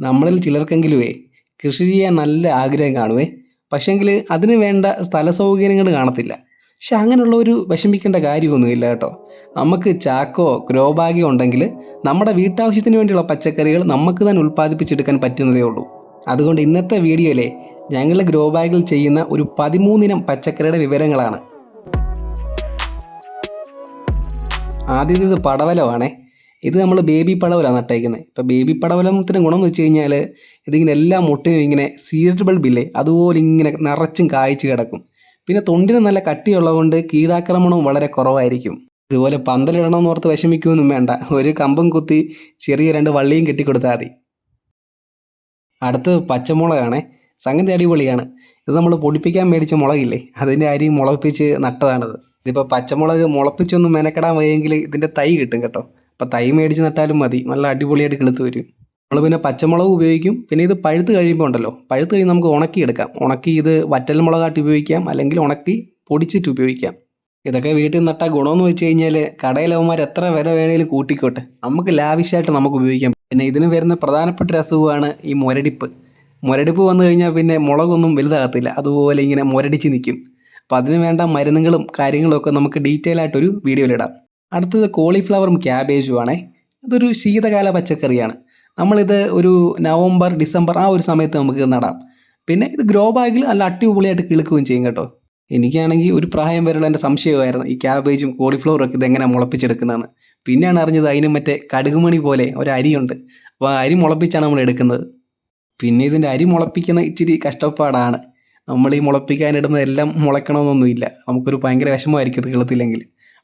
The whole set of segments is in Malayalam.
നമ്മളിൽ ചിലർക്കെങ്കിലുമേ കൃഷി ചെയ്യാൻ നല്ല ആഗ്രഹം കാണുമേ പക്ഷേങ്കിൽ അതിന് വേണ്ട സ്ഥല സൗകര്യങ്ങൾ കാണത്തില്ല. പക്ഷെ അങ്ങനെയുള്ളൊരു വിഷമിക്കേണ്ട കാര്യമൊന്നുമില്ല കേട്ടോ. നമുക്ക് ചാക്കോ ഗ്രോ ബാഗോ ഉണ്ടെങ്കിൽ നമ്മുടെ വീട്ടാവശ്യത്തിന് വേണ്ടിയുള്ള പച്ചക്കറികൾ നമുക്ക് തന്നെ ഉൽപ്പാദിപ്പിച്ചെടുക്കാൻ പറ്റുന്നതേ ഉള്ളൂ. അതുകൊണ്ട് ഇന്നത്തെ വീഡിയോയിലെ ഞങ്ങളുടെ ഗ്രോ ബാഗിൽ ചെയ്യുന്ന ഒരു പതിമൂന്നിനം പച്ചക്കറിയുടെ വിവരങ്ങളാണ്. ആദ്യത്തേത് പടവലമാണേ. ഇത് നമ്മൾ ബേബി പടവലാണ് നട്ടേക്കുന്നത് ഇപ്പോൾ ബേബി പടവലത്തിന് ഗുണം എന്ന് വെച്ച് കഴിഞ്ഞാൽ ഇതിങ്ങനെ എല്ലാ മുട്ടിനും ഇങ്ങനെ സീഡ് ബൾബില്ലേ അതുപോലെ ഇങ്ങനെ നിറച്ചും കായ്ച്ച് കിടക്കും. പിന്നെ തൊണ്ടിന് നല്ല കട്ടിയുള്ളതുകൊണ്ട് കീടാക്രമണവും വളരെ കുറവായിരിക്കും. ഇതുപോലെ പന്തലിടണമെന്ന് ഓർത്ത് വിഷമിക്കുമെന്നും വേണ്ട. ഒരു കമ്പം കുത്തി ചെറിയ രണ്ട് വള്ളിയും കെട്ടിക്കൊടുത്താൽ മതി. അടുത്ത് പച്ചമുളകാണേ. സംഗതി അടിപൊളിയാണ്. ഇത് നമ്മൾ പൊടിപ്പിക്കാൻ മേടിച്ച മുളകില്ലേ അതിന്റെ അരി മുളപ്പിച്ച് നട്ടതാണിത്. ഇതിപ്പോൾ പച്ചമുളക് മുളപ്പിച്ചൊന്നും മെനക്കെടാൻ വയ്യെങ്കിൽ ഇതിന്റെ തൈ കിട്ടും കേട്ടോ. അപ്പോൾ തൈ മേടിച്ച് നട്ടാലും മതി. നല്ല അടിപൊളിയായിട്ട് കിളുത്ത് വരും. നമ്മൾ പിന്നെ പച്ചമുളക് ഉപയോഗിക്കും. പിന്നെ ഇത് പഴുത്ത് കഴിയുമ്പോൾ ഉണ്ടല്ലോ. പഴുത്ത് കഴിഞ്ഞ് നമുക്ക് ഉണക്കിയെടുക്കാം ഉണക്കി ഇത് വറ്റൽ മുളകായിട്ട് ഉപയോഗിക്കാം. അല്ലെങ്കിൽ ഉണക്കി പൊടിച്ചിട്ട് ഉപയോഗിക്കാം. ഇതൊക്കെ വീട്ടിൽ നട്ടാൽ ഗുണമെന്ന് വെച്ച് കഴിഞ്ഞാൽ കടയിലവന്മാർ എത്ര വില വേണേലും കൂട്ടിക്കോട്ടെ. നമുക്ക് ലാവിഷായിട്ട് നമുക്ക് ഉപയോഗിക്കാം. പിന്നെ ഇതിന് വരുന്ന പ്രധാനപ്പെട്ട ഒരു അസുഖമാണ് ഈ മുരടിപ്പ്. മുരടിപ്പ് വന്നു കഴിഞ്ഞാൽ പിന്നെ മുളകൊന്നും വലുതാകത്തില്ല. അതുപോലെ ഇങ്ങനെ മുരടിച്ച് നിൽക്കും. അപ്പോൾ അതിന് വേണ്ട മരുന്നുകളും കാര്യങ്ങളും ഒക്കെ നമുക്ക് ഡീറ്റെയിൽ ആയിട്ടൊരു വീഡിയോയിലിടാം അടുത്തത് കോളിഫ്ലവറും ക്യാബേജും ആണേ. ഇതൊരു ശീതകാല പച്ചക്കറിയാണ്. നമ്മളിത് ഒരു നവംബർ ഡിസംബർ ആ ഒരു സമയത്ത് നമുക്ക് നടാം. പിന്നെ ഇത് ഗ്രോ ബാഗിൽ നല്ല അടിപൊളിയായിട്ട് കിളുക്കുകയും ചെയ്യും കേട്ടോ. എനിക്കാണെങ്കിൽ ഒരു പ്രായം വരെയുള്ള എന്റെ സംശയമായിരുന്നു ഈ ക്യാബേജും കോളിഫ്ലവറും ഒക്കെ ഇതെങ്ങനെ മുളപ്പിച്ചെടുക്കുന്നതെന്ന്. പിന്നെയാണ് അറിഞ്ഞത് അതിന് മറ്റേ കടുകുമണി പോലെ ഒരു അരിയുണ്ട്. അപ്പോൾ ആ അരി മുളപ്പിച്ചാണ് നമ്മൾ എടുക്കുന്നത്. പിന്നെ ഇതിന്റെ അരി മുളപ്പിക്കുന്ന ഇച്ചിരി കഷ്ടപ്പാടാണ്. നമ്മൾ ഈ മുളപ്പിക്കാനിടുന്നതെല്ലാം മുളയ്ക്കണമെന്നൊന്നുമില്ല. നമുക്കൊരു ഭയങ്കര വിഷമമായിരിക്കും ഇത് കിളത്തില്ലെങ്കിൽ.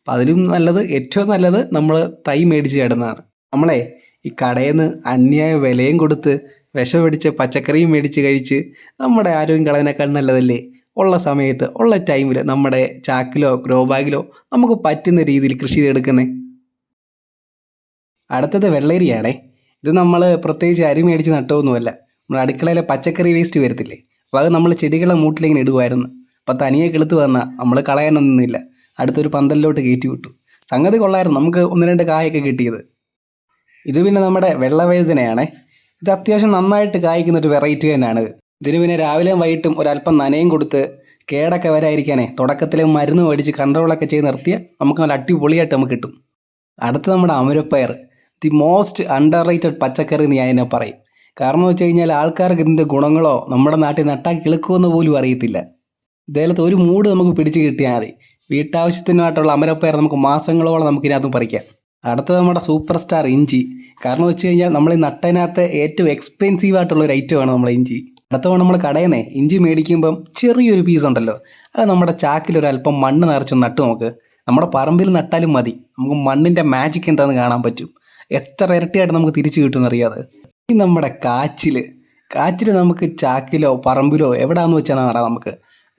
അപ്പം അതിലും നല്ലത് ഏറ്റവും നല്ലത് നമ്മൾ തൈ മേടിച്ച് ഇടുന്നതാണ് നമ്മളെ ഈ കടയിൽ നിന്ന് അന്യായ വിലയും കൊടുത്ത് വിഷം പിടിച്ച് പച്ചക്കറിയും മേടിച്ച് കഴിച്ച് നമ്മുടെ ആരോഗ്യം കളയുന്നേക്കാൾ നല്ലതല്ലേ? ഉള്ള സമയത്ത് ഉള്ള ടൈമിൽ നമ്മുടെ ചാക്കിലോ ഗ്രോ ബാഗിലോ നമുക്ക് പറ്റുന്ന രീതിയിൽ കൃഷി ചെയ്തെടുക്കുന്നത് അടുത്തത് വെള്ളരിയാണേ. ഇത് നമ്മൾ പ്രത്യേകിച്ച് അരി മേടിച്ച് നട്ടൊന്നുമല്ല. നമ്മുടെ അടുക്കളയിലെ പച്ചക്കറി വേസ്റ്റ് വരത്തില്ലേ? അപ്പോൾ അത് നമ്മൾ ചെടികളെ മൂട്ടിലിങ്ങനെ ഇടുമായിരുന്നു അപ്പോൾ തനിയെ കിളുത്ത് വന്നാൽ നമ്മൾ കളയാനൊന്നുമില്ല അടുത്തൊരു പന്തലിലോട്ട് കയറ്റി വിട്ടു. സംഗതി കൊള്ളായിരുന്നു. നമുക്ക് ഒന്ന് രണ്ട് കായൊക്കെ കിട്ടിയത്. ഇത് പിന്നെ നമ്മുടെ വെള്ളവേദനയാണ് ഇത് അത്യാവശ്യം നന്നായിട്ട് കായ്ക്കുന്ന ഒരു വെറൈറ്റി തന്നെയാണ്. ഇതിന് പിന്നെ രാവിലെയും വൈകിട്ടും ഒരല്പം നനയും കൊടുത്ത് കേടൊക്കെ വരായിരിക്കാനേ തുടക്കത്തിലെ മരുന്ന് മേടിച്ച് കൺട്രോളൊക്കെ ചെയ്ത് നിർത്തിയാൽ നമുക്ക് നല്ല അടിപൊളിയായിട്ട് നമുക്ക് കിട്ടും. അടുത്ത നമ്മുടെ അമരപ്പയർ. ദി മോസ്റ്റ് അണ്ടർ റേറ്റഡ് പച്ചക്കറി എന്ന് ഞാൻ ഇതിനെ പറയും. കാരണം എന്ന് വെച്ച് കഴിഞ്ഞാൽ ആൾക്കാർക്ക് ഇതിന്റെ ഗുണങ്ങളോ നമ്മുടെ നാട്ടിൽ നട്ടാൽ കിളുക്കുമെന്ന് പോലും അറിയത്തില്ല. ഇതേലത്ത് ഒരു മൂഡ് നമുക്ക് പിടിച്ചു കിട്ടിയാൽ മതി. വീട്ടാവശ്യത്തിനായിട്ടുള്ള അമരപ്പയർ നമുക്ക് മാസങ്ങളോളം നമുക്ക് ഇതിനകത്തും പറിക്കാം. അടുത്തത് നമ്മുടെ സൂപ്പർ സ്റ്റാർ ഇഞ്ചി. കാരണം വെച്ച് കഴിഞ്ഞാൽ നമ്മൾ ഈ നട്ടതിനകത്ത് ഏറ്റവും എക്സ്പെൻസീവ് ആയിട്ടുള്ള ഒരു ഐറ്റമാണ് നമ്മുടെ ഇഞ്ചി. അടുത്ത നമ്മൾ കടയിൽ നിന്നേ ഇഞ്ചി മേടിക്കുമ്പം ചെറിയൊരു പീസ് ഉണ്ടല്ലോ. അത് നമ്മുടെ ചാക്കിൽ ഒരു അല്പം മണ്ണ് നിറച്ച് നട്ട് നമുക്ക് നമ്മുടെ പറമ്പിൽ നട്ടാലും മതി. നമുക്ക് മണ്ണിന്റെ മാജിക് എന്താണെന്ന് കാണാൻ പറ്റും. എത്ര ഇരട്ടിയായിട്ട് നമുക്ക് തിരിച്ചു കിട്ടുമെന്ന് അറിയാതെ ഈ നമ്മുടെ കാച്ചിൽ കാച്ചിൽ നമുക്ക് ചാക്കിലോ പറമ്പിലോ എവിടെയാണെന്ന് വെച്ചാൽ നടാം നമുക്ക്.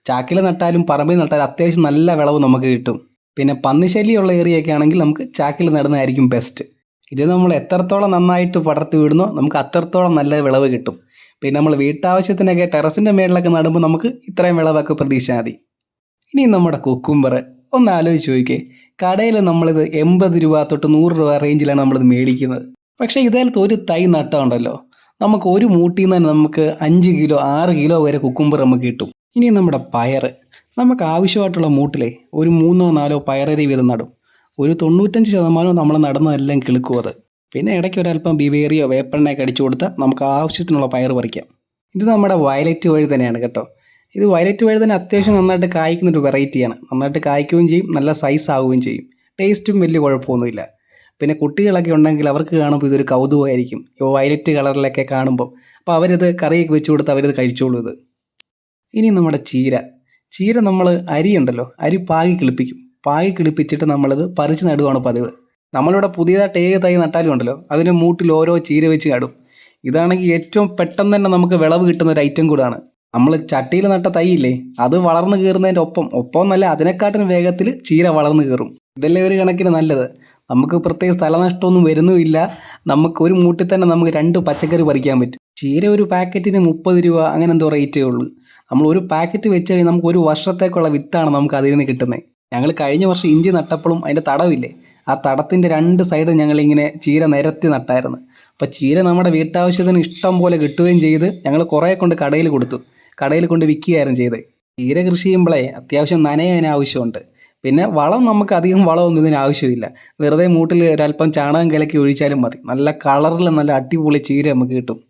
ചാക്കിൽ നട്ടാലും പറമ്പിൽ നട്ടാലും അത്യാവശ്യം നല്ല വിളവ് നമുക്ക് കിട്ടും. പിന്നെ പന്നിശല്യമുള്ള ഏരിയയൊക്കെ ആണെങ്കിൽ നമുക്ക് ചാക്കിൽ നടുന്നതായിരിക്കും ബെസ്റ്റ് ഇത് നമ്മൾ എത്രത്തോളം നന്നായിട്ട് പടർത്തി വിടുന്നോ നമുക്ക് അത്രത്തോളം നല്ല വിളവ് കിട്ടും. പിന്നെ നമ്മൾ വീട്ടാവശ്യത്തിനൊക്കെ ടെറസിന്റെ മേളിലൊക്കെ നടുമ്പോൾ നമുക്ക് ഇത്രയും വിളവൊക്കെ പ്രതീക്ഷിച്ചാൽ മതി. ഇനി നമ്മുടെ കുക്കുംബർ ഒന്ന് ആലോചിച്ച് നോക്കിയേ കടയിൽ നമ്മളിത് എൺപത് രൂപ തൊട്ട് നൂറ് രൂപ റേഞ്ചിലാണ് നമ്മളിത് മേടിക്കുന്നത്. പക്ഷേ ഇതേലത്ത് ഒരു തൈ നട്ടമുണ്ടല്ലോ നമുക്ക് ഒരു മൂട്ടിൽ നിന്ന് തന്നെ നമുക്ക് അഞ്ച് കിലോ ആറ് കിലോ വരെ കുക്കുംബർ നമുക്ക് കിട്ടും. ഇനി നമ്മുടെ പയർ. നമുക്ക് ആവശ്യമായിട്ടുള്ള മൂട്ടിലെ ഒരു മൂന്നോ നാലോ പയറരി വീതം നടും. ഒരു തൊണ്ണൂറ്റഞ്ച് ശതമാനവും നമ്മൾ നടന്നതെല്ലാം കിളുക്കും അത്. പിന്നെ ഇടയ്ക്ക് ഒരല്പം ബിവേറിയോ വേപ്പെണ്ണയൊക്കെ അടിച്ചു കൊടുത്താൽ നമുക്ക് ആവശ്യത്തിനുള്ള പയർ പറിക്കാം. ഇത് നമ്മുടെ വയലറ്റ് വഴി തന്നെയാണ് കേട്ടോ. ഇത് വയലറ്റ് വഴി തന്നെ അത്യാവശ്യം നന്നായിട്ട് കായ്ക്കുന്ന ഒരു വെറൈറ്റിയാണ് നന്നായിട്ട് കായ്ക്കുകയും ചെയ്യും നല്ല സൈസ് ആവുകയും ചെയ്യും. ടേസ്റ്റും വലിയ കുഴപ്പമൊന്നുമില്ല. പിന്നെ കുട്ടികളൊക്കെ ഉണ്ടെങ്കിൽ അവർക്ക് കാണുമ്പോൾ ഇതൊരു കൗതുകമായിരിക്കും. വയലറ്റ് കളറിലൊക്കെ കാണുമ്പോൾ. അപ്പോൾ അവരിത് കറിയൊക്കെ വെച്ച് കൊടുത്ത് അവരിത് കഴിച്ചോളൂ ഇത്. ഇനി നമ്മുടെ ചീര. ചീര നമ്മൾ അരി ഉണ്ടല്ലോ അരി പാകി കിളിപ്പിക്കും. പാകി കിളിപ്പിച്ചിട്ട് നമ്മളത് പറിച്ച് നടുവാണ് പതിവ്. നമ്മളിവിടെ പുതിയതായിട്ട് ഏക തൈ നട്ടാലും ഉണ്ടല്ലോ അതിന് മൂട്ടിൽ ഓരോ ചീര വെച്ച് നടും. ഇതാണെങ്കിൽ ഏറ്റവും പെട്ടെന്ന് തന്നെ നമുക്ക് വിളവ് കിട്ടുന്ന ഒരു ഐറ്റം കൂടാണ്. നമ്മൾ ചട്ടിയിൽ നട്ട തൈയില്ലേ അത് വളർന്നു കയറുന്നതിന്റെ ഒപ്പം ഒപ്പം എന്നല്ല അതിനെക്കാട്ടിന് വേഗത്തിൽ ചീര വളർന്നു കയറും. ഇതല്ലേ ഒരു കണക്കിന് നല്ലത്? നമുക്ക് പ്രത്യേക സ്ഥലനഷ്ടമൊന്നും വരുന്നുമില്ല. നമുക്ക് ഒരു മൂട്ടിൽ തന്നെ നമുക്ക് രണ്ട് പച്ചക്കറി പറിക്കാൻ പറ്റും. ചീര ഒരു പാക്കറ്റിന് മുപ്പത് രൂപ അങ്ങനെ എന്തോ റേറ്റേ ഉള്ളൂ. നമ്മൾ ഒരു പാക്കറ്റ് വെച്ച് കഴിഞ്ഞാൽ നമുക്ക് ഒരു വർഷത്തേക്കുള്ള വിത്താണ് നമുക്ക് അതിൽ നിന്ന് കിട്ടുന്നത്. ഞങ്ങൾ കഴിഞ്ഞ വർഷം ഇഞ്ചി നട്ടപ്പോഴും അതിന്റെ തടവില്ലേ? ആ തടത്തിന്റെ രണ്ട് സൈഡ് ഞങ്ങളിങ്ങനെ ചീര നിരത്തി നട്ടായിരുന്നു. അപ്പോൾ ചീര നമ്മുടെ വീട്ടാവശ്യത്തിന് ഇഷ്ടം പോലെ കിട്ടുകയും ചെയ്ത് ഞങ്ങൾ കുറേ കൊണ്ട് കടയിൽ കൊടുത്തു. കടയിൽ കൊണ്ട് വിൽക്കുകയായിരുന്നു ചെയ്ത് ചീര കൃഷി ചെയ്യുമ്പോഴേ അത്യാവശ്യം നനയാൻ ആവശ്യമുണ്ട്. പിന്നെ വളം നമുക്ക് അധികം വളമൊന്നും ഇതിന് ആവശ്യമില്ല. വെറുതെ മൂട്ടിൽ ഒരല്പം ചാണകം കലക്കി ഒഴിച്ചാലും മതി. നല്ല കളറിൽ നല്ല അടിപൊളി ചീര നമുക്ക് കിട്ടും.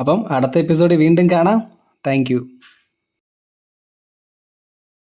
അപ്പം അടുത്ത എപ്പിസോഡ് വീണ്ടും കാണാം. താങ്ക്